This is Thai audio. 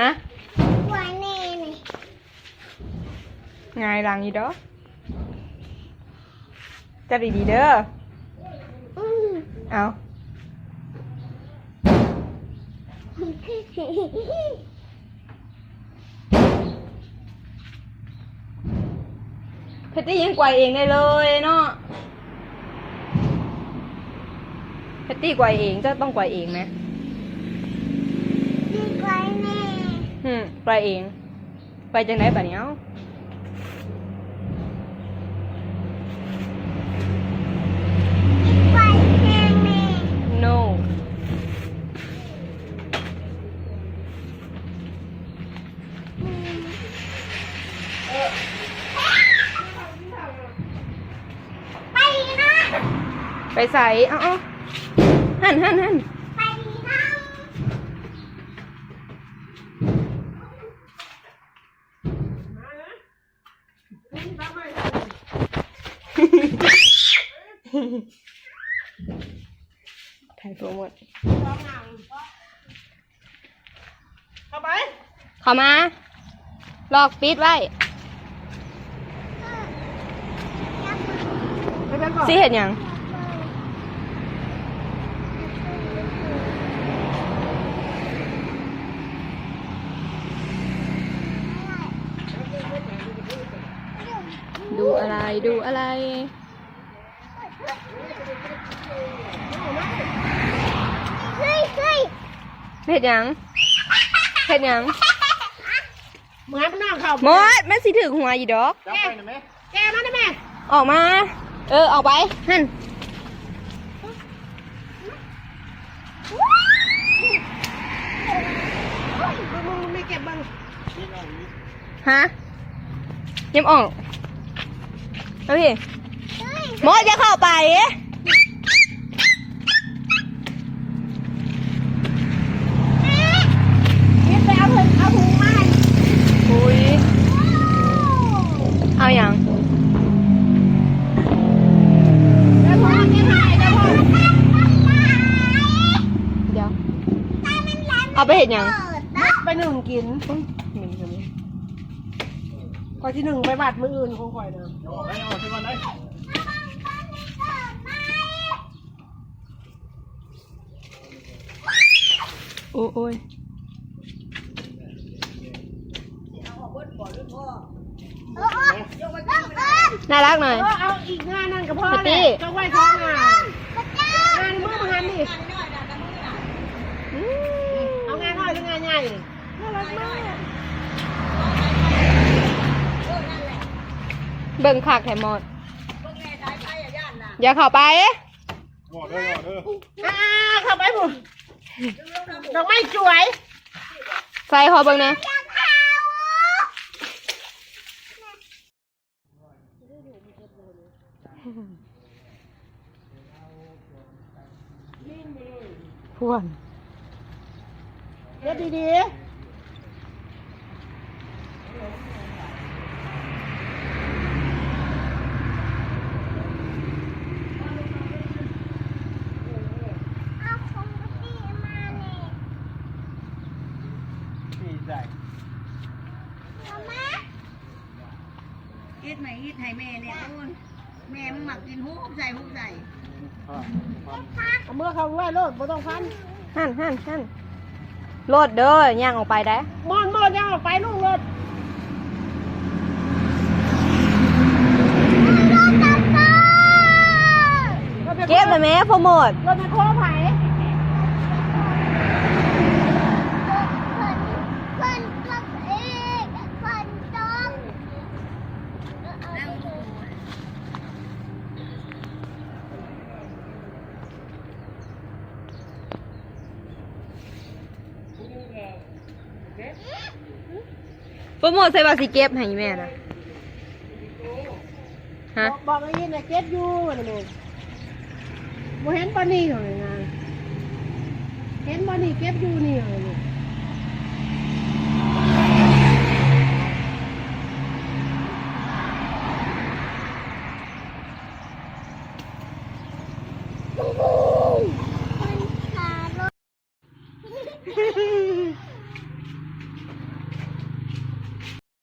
ฮะกว่าแน่นี่ไงายหลังอีดอกจะดีดีๆเด้ออืมเอาเพชรตี้ยังกวาดเองได้เลยเนาะเพชรตี้กวาดเองเจะต้องกวาดเองไหมดีกว่าแน่ อืมกวาดเอง ไปจังไหนปะเนี้ยดีกว่าแน่แน่ no ไปนะ ไปใส่เอ้าเอ้าหันหันหัน ถ่ายโปรโมทเข้าไปเข้ามาลอกปิดไว้ไปเป็นก่อนสิเห็นยัง ดู อะไรดูอะไร เฮ้ยเฮ้ยเห็ดหยังเห็ดหยังเหมือนมันนั่งเข่าหมดมันสิถึงหัวอีดอก จับไปหน่อยไหมแกมาได้ไหมออกมา เออออกไปหันมึงมึงไม่เก็บบังฮะเยิ้มออก เอาพี่เฮ้ยหมดจะเข้าไปนี่ไปเอาถุงเอาถุงมาให้อุ้ยเอาอย่างเดี๋ยวพ่อเก็บให้เดี๋ยวพ่อเดี๋ยวเอาไปเห็ดหยังไปหนึ่งกินก่อนที่หนึ่งไปบัดมืออื่นคงคอยนะโอ้โอ้ยน่ารักหน่อยเออเอาอีกงานนั่นกับพ่อปาร์เลตี้ยก็ไหว้ท้องงานงานมือมาหันนี่อืมเอางานน้อยหรืองานใหญ่น่ารักมาก เบิ่งคักแถมหมดอย่าเข้าไปอ่าเข้าไปผมดอกไม้สวยใส่ขอเบิ่งนะพวนเด็ดดีๆ เอาของกะปิมาเนี่ย มามาเฮ็ดไหมเฮ็ดให้แม่เนี่ยโอ้ยแม่มันหมักกินหูบใส่หูบใส่เอามื่อเขาไหว้รถบ่ต้องพันหันหันหันโลดเด้อย่างออกไปได้มอนมอนยังออกไปลูกรถเก็บเลยไหมโปรโมทรถมันโค้ไผเพิ่นเพิ่นกับเอกเพิ่นจอม นั่งดู โปรโมทใส่บาสิเก็บให้แม่นะฮะบอกไอ้ยินนะเก็บอยู่นี่แม่บ่เห็นปานนี้เหรอไงเห็นบ่นี่เก็บอยู่นี่เหรอนี่เพิ่